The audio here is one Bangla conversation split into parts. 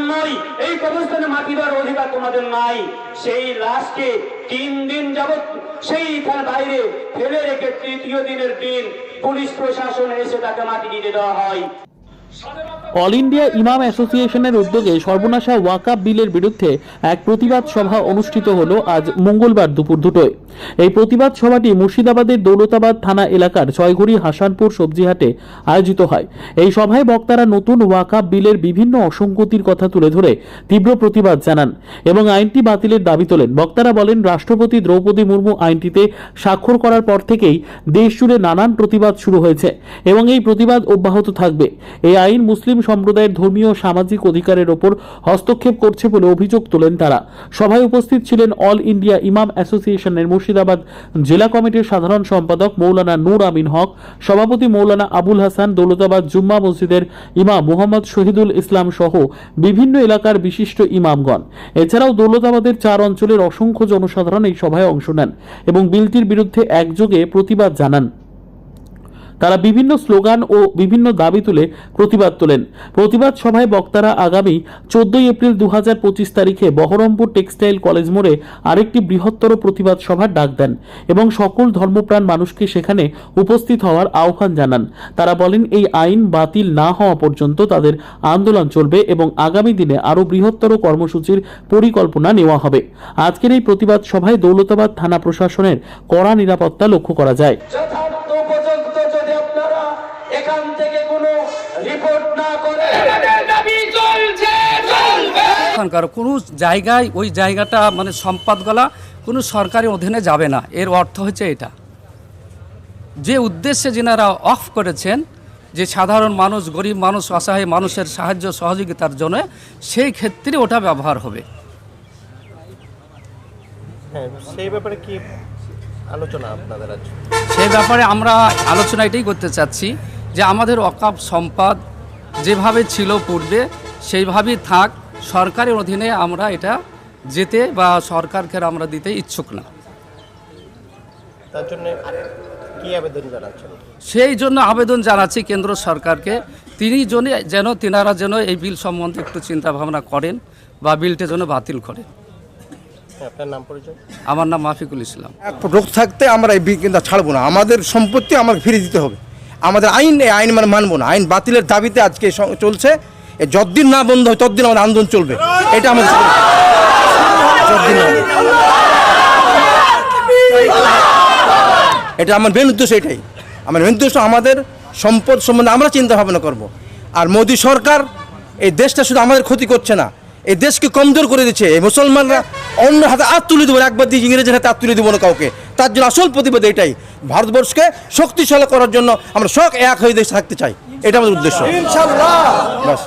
জন্যই এই কবরস্থানে মাতিবার অধিকার তোমাদের নাই। সেই লাশকে তিন দিন যাবৎ তার বাইরে ফেলে রেখে তৃতীয় দিনের দিন পুলিশ প্রশাসন এসে তাকে মাটি দিয়ে দেওয়া হয়। অল ইন্ডিয়া ইমাম অ্যাসোসিয়েশনের উদ্যোগে সর্বনাশা ওয়াকাব বিলের বিরুদ্ধে এক প্রতিবাদ সভা অনুষ্ঠিত হলো আজ মঙ্গলবার দুপুর দুটোয়। এই প্রতিবাদ সভাটি মুর্শিদাবাদের দৌলতাবাদ থানা এলাকার ছয়ঘড়ি হাসানপুর সবজিহাটে আয়োজিত হয়। এই সভায় বক্তারা নতুন ওয়াকাব বিলের বিভিন্ন অসঙ্গতির কথা তুলে ধরে তীব্র প্রতিবাদ জানান এবং আইনটি বাতিলের দাবি তোলেন। বক্তারা বলেন, রাষ্ট্রপতি দ্রৌপদী মুর্মু আইনটিতে স্বাক্ষর করার পর থেকেই দেশ জুড়ে নানান প্রতিবাদ শুরু হয়েছে এবং এই প্রতিবাদ অব্যাহত থাকবে। এই আইন মুসলিম সম্প্রদায়ের ধর্মীয় সামাজিক অধিকারের ওপর হস্তক্ষেপ করছে বলে অভিযোগ তোলেন তারা। সভায় উপস্থিত ছিলেন অল ইন্ডিয়া ইমাম অ্যাসোসিয়েশনের মুর্শিদাবাদ জেলা কমিটির সাধারণ সম্পাদক মৌলানা নূর আমিন হক, সভাপতি মৌলানা আবুল হাসান, দৌলতাবাদ জুম্মা মসজিদের ইমাম মোহাম্মদ শহীদুল ইসলাম সহ বিভিন্ন এলাকার বিশিষ্ট ইমামগণ। এছাড়াও দৌলতাবাদের চার অঞ্চলের অসংখ্য জনসাধারণ এই সভায় অংশ নেন এবং বিলটির বিরুদ্ধে একযোগে প্রতিবাদ জানান। তারা বিভিন্ন স্লোগান ও বিভিন্ন দাবি তুলে প্রতিবাদ তোলেন। প্রতিবাদ সভায় বক্তারা আগামী চোদ্দই এপ্রিল দু হাজার পঁচিশ তারিখে বহরমপুর টেক্সটাইল কলেজ মোড়ে আরেকটি বৃহত্তর প্রতিবাদ সভার ডাক দেন এবং সকল ধর্মপ্রাণ মানুষকে সেখানে উপস্থিত হওয়ার আহ্বান জানান। তারা বলেন, এই আইন বাতিল না হওয়া পর্যন্ত তাদের আন্দোলন চলবে এবং আগামী দিনে আরও বৃহত্তর কর্মসূচির পরিকল্পনা নেওয়া হবে। আজকের এই প্রতিবাদ সভায় দৌলতাবাদ থানা প্রশাসনের কড়া নিরাপত্তা লক্ষ্য করা যায় যথার্থ পর্যন্ত যদি আপনারা এখান থেকে কোনো রিপোর্ট না করে। এখানকার কোনো জায়গায় ওই জায়গাটা মানে সম্পদগুলা কোনো সরকারি অধীনে যাবে না। এর অর্থ হচ্ছে এটা। যে উদ্দেশ্যে যেনারা অফ করেছেন যে সাধারণ মানুষ গরিব মানুষ অসহায় মানুষের সাহায্য সহযোগিতার জন্য সেই ক্ষেত্রে ওটা ব্যবহার হবে। হ্যাঁ সেই ব্যাপারে কি আলোচনা আপনাদের আছে? সেই ব্যাপারে আমরা আলোচনা এটাই করতে চাচ্ছি যে আমাদের অকাপ সম্পদ যেভাবে ছিল পূর্বে সেইভাবেই থাক। সরকারের অধীনে আমরা এটা যেতে বা সরকারকে আমরা দিতে ইচ্ছুক না। তার জন্য কি আবেদন জানাচ্ছেন? সেই জন্য আবেদন জানাচ্ছি কেন্দ্র সরকারকে। তিনি জন্য যেন তিনারা যেন এই বিল সম্বন্ধে একটু চিন্তা ভাবনা করেন বা বিলটা যেন বাতিল করেন। হ্যাঁ আপনার নাম পরিচয়? আমার নাম মাফিকুল ইসলাম। রোগ থাকতে আমরা এই বিল কিন্তু ছাড়বো না। আমাদের সম্পত্তি আমাকে ফিরে দিতে হবে। আমাদের আইন, এই আইন মানে মানবো না। আইন বাতিলের দাবিতে আজকে চলছে। যতদিন না বন্ধ হয়, ততদিন আমাদের আন্দোলন চলবে। এটা আমাদের এটা আমার মেন উদ্দেশ্য এটাই। আমার মেন উদ্দেশ্য আমাদের সম্পদ সম্বন্ধে আমরা চিন্তা ভাবনা করব। আর মোদী সরকার এই দেশটা শুধু আমাদের ক্ষতি করছে না, এই দেশকে কমজোর করে দিচ্ছে। এই মুসলমানরা অন্য হাতে হাত তুলে দেবো একবার দিয়ে ইংরেজের হাতে হাত তুলে দেবো না কাউকে। তার জন্য আসল প্রতিবাদ এটাই। ভারতবর্ষকে শক্তিশালী করার জন্য আমরা সব এক হয়ে দেশে থাকতে চাই। এটা আমাদের উদ্দেশ্য। বাস।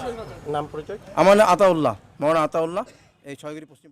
নাম পরিচয়? আমার নাম আতাউল্লাহ। মৌলানা আতাউল্লাহ। এই ছয়গিরি পশ্চিম